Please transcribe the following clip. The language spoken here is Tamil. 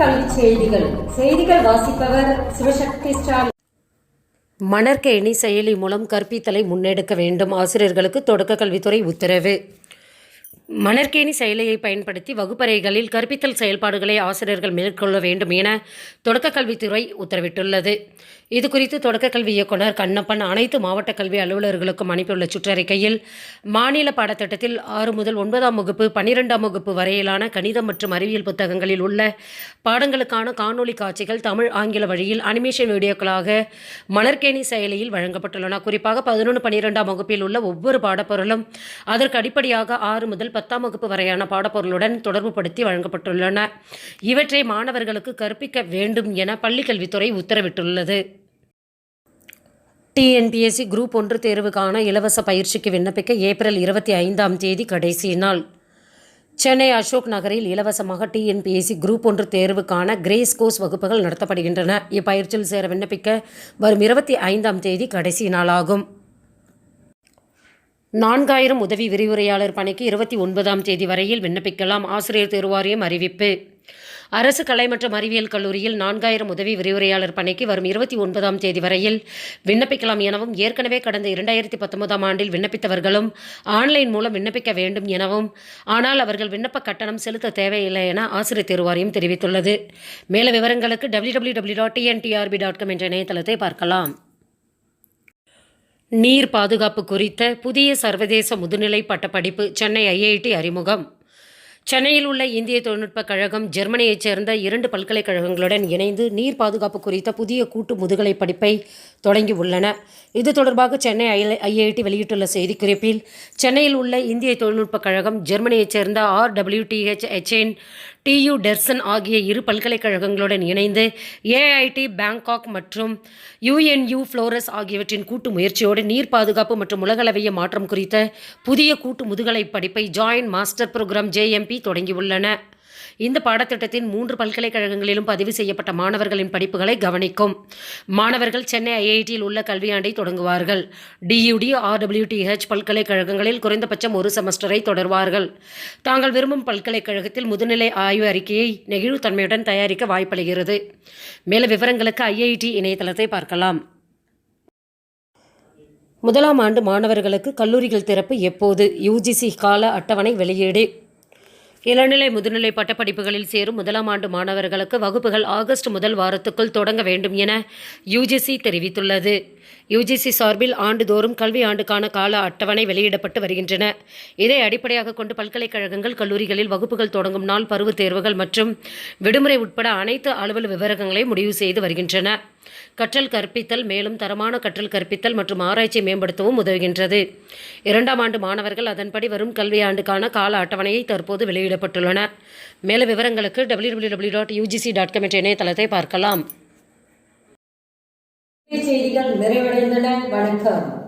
கல்வி செய்திகள். செய்திகள் வாசிப்பவர் சிவசக்தி ஸ்டாலின். மணற்கேணி செயலி மூலம் கற்பித்தலை முன்னெடுக்க வேண்டும். ஆசிரியர்களுக்கு தொடக்க கல்வித்துறை உத்தரவு. மணற்கேணி செயலியை பயன்படுத்தி வகுப்பறைகளில் கற்பித்தல் செயல்பாடுகளை ஆசிரியர்கள் மேற்கொள்ள வேண்டும் என தொடக்க கல்வித்துறை உத்தரவிட்டுள்ளது. இதுகுறித்து தொடக்க கல்வி இயக்குனர் கண்ணப்பன் அனைத்து மாவட்ட கல்வி அலுவலர்களுக்கும் அனுப்பியுள்ள சுற்றறிக்கையில் மாநில பாடத்திட்டத்தில் ஆறு முதல் ஒன்பதாம் வகுப்பு பன்னிரெண்டாம் வகுப்பு வரையிலான கணிதம் மற்றும் அறிவியல் புத்தகங்களில் உள்ள பாடங்களுக்கான காணொளி காட்சிகள் தமிழ் ஆங்கில வழியில் அனிமேஷன் வீடியோக்களாக மணற்கேணி செயலியில் வழங்கப்பட்டுள்ளன. குறிப்பாக பதினொன்று பன்னிரெண்டாம் வகுப்பில் உள்ள ஒவ்வொரு பாடப்பொருளும் அதற்கு அடிப்படையாக ஆறு முதல் பத்தாம் வகுப்பு வரையான பாடப்பொருளுடன் தொடர்புபடுத்தி வழங்கப்பட்டுள்ளன. இவற்றை மாணவர்களுக்கு கற்பிக்க வேண்டும் என பள்ளிக்கல்வித்துறை உத்தரவிட்டுள்ளது. டிஎன்பிஎஸ்சி குரூப் ஒன்று தேர்வுக்கான இலவச பயிற்சிக்கு விண்ணப்பிக்க ஏப்ரல் இருபத்தி ஐந்தாம் தேதி கடைசி நாள். சென்னை அசோக் நகரில் இலவசமாக டிஎன்பிஎஸ்சி குரூப் ஒன்று தேர்வுக்கான கிரேஸ் கோர்ஸ் வகுப்புகள் நடத்தப்படுகின்றன. இப்பயிற்சியில் சேர விண்ணப்பிக்க வரும் இருபத்தி ஐந்தாம் தேதி கடைசி நாளாகும். நான்காயிரம் உதவி விரிவுரையாளர் பணிக்கு இருபத்தி ஒன்பதாம் தேதி வரையில் விண்ணப்பிக்கலாம். ஆசிரியர் தேர்வாரியம் அறிவிப்பு. அரசு கலை மற்றும் அறிவியல் கல்லூரியில் நான்காயிரம் உதவி விரிவுரையாளர் பணிக்கு வரும் இருபத்தி ஒன்பதாம் தேதி வரையில் விண்ணப்பிக்கலாம் எனவும் ஏற்கனவே கடந்த இரண்டாயிரத்தி பத்தொன்பதாம் ஆண்டில் விண்ணப்பித்தவர்களும் ஆன்லைன் மூலம் விண்ணப்பிக்க வேண்டும் எனவும் ஆனால் அவர்கள் விண்ணப்ப கட்டணம் செலுத்த தேவையில்லை என ஆசிரியர் தேர்வாரியம் தெரிவித்துள்ளது. மேல விவரங்களுக்கு W W W dot TNTRB dot com என்ற இணையதளத்தை பார்க்கலாம். நீர் பாதுகாப்பு குறித்த புதிய சர்வதேச முதுநிலை பட்டப்படிப்பு சென்னை ஐஐடி அறிமுகம். சென்னையில் உள்ள இந்திய தொழில்நுட்பக் கழகம் ஜெர்மனியைச் சேர்ந்த இரண்டு பல்கலைக்கழகங்களுடன் இணைந்து நீர் பாதுகாப்பு குறித்த புதிய கூட்டு முதுகலை படிப்பை தொடங்கி உள்ளன. இது தொடர்பாக சென்னை ஐஐடி வெளியிட்டுள்ள செய்திக்குறிப்பில் சென்னையில் உள்ள இந்திய தொழில்நுட்பக் கழகம் ஜெர்மனியைச் சேர்ந்த ஆர்டபிள்யூடிஹெச் எச்என் டியு டெர்சன் ஆகிய இரு பல்கலைக்கழகங்களுடன் இணைந்து ஏஐடி பேங்காக் மற்றும் யுஎன்யூ ஃப்ளோரஸ் ஆகியவற்றின் கூட்டு முயற்சியோடு நீர் பாதுகாப்பு மற்றும் உலகளவிய மாற்றம் குறித்த புதிய கூட்டு முதுகலை படிப்பை ஜாயின்ட் மாஸ்டர் புரோகிராம் ஜேஎம்பி தொடங்கியுள்ளன. இந்த பாடத்திட்டத்தின் மூன்று பல்கலைக்கழகங்களிலும் பதிவு செய்யப்பட்ட மாணவர்களின் படிப்புகளை கவனிக்கும். மாணவர்கள் சென்னை ஐஐடியில் உள்ள கல்வியாண்டை தொடங்குவார்கள். டியூடி ஆர்டபிள்யூடிஹெச் பல்கலைக்கழகங்களில் குறைந்தபட்சம் ஒரு செமஸ்டரை தொடர்வார்கள். தாங்கள் விரும்பும் பல்கலைக்கழகத்தில் முதுநிலை ஆய்வு அறிக்கையை நெகிழ்வுத்தன்மையுடன் தயாரிக்க வாய்ப்பளிக்கிறது மேலும் விவரங்களுக்கு ஐஐடி இணையதளத்தை பார்க்கலாம். முதலாம் ஆண்டு மாணவர்களுக்கு கல்லூரிகள் திறப்பு எப்போது? யூஜிசி கால அட்டவணை வெளியீடு. இளநிலை முதுநிலை பட்டப்படிப்புகளில் சேரும் முதலாம் ஆண்டு மாணவர்களுக்கு வகுப்புகள் ஆகஸ்ட் முதல் வாரத்துக்குள் தொடங்க வேண்டும் என யுஜிசி தெரிவித்துள்ளது. யுஜிசி சார்பில் ஆண்டுதோறும் கல்வி ஆண்டுக்கான கால அட்டவணை வெளியிடப்பட்டு வருகின்றன. இதை அடிப்படையாக கொண்டு பல்கலைக்கழகங்கள் கல்லூரிகளில் வகுப்புகள் தொடங்கும் நாள் பருவத் தேர்வுகள் மற்றும் விடுமுறை உட்பட அனைத்து அலுவல் விவரங்களை முடிவு செய்து வருகின்றன. கற்றல் கற்பித்தல் மேலும் தரமான கற்றல் கற்பித்தல் மற்றும் ஆராய்ச்சி மேம்படுத்தவும் உதவுகின்றது. இரண்டாம் ஆண்டு மாணவர்கள் அதன்படி வரும் கல்வியாண்டுக்கான கால அட்டவணையை தற்போது வெளியிடப்பட்டுள்ளன. மேல விவரங்களுக்கு W W W dot UGC dot com என்ற இணையதளத்தை பார்க்கலாம். செய்திகள் நிறைவடைந்தன. வணக்கம்.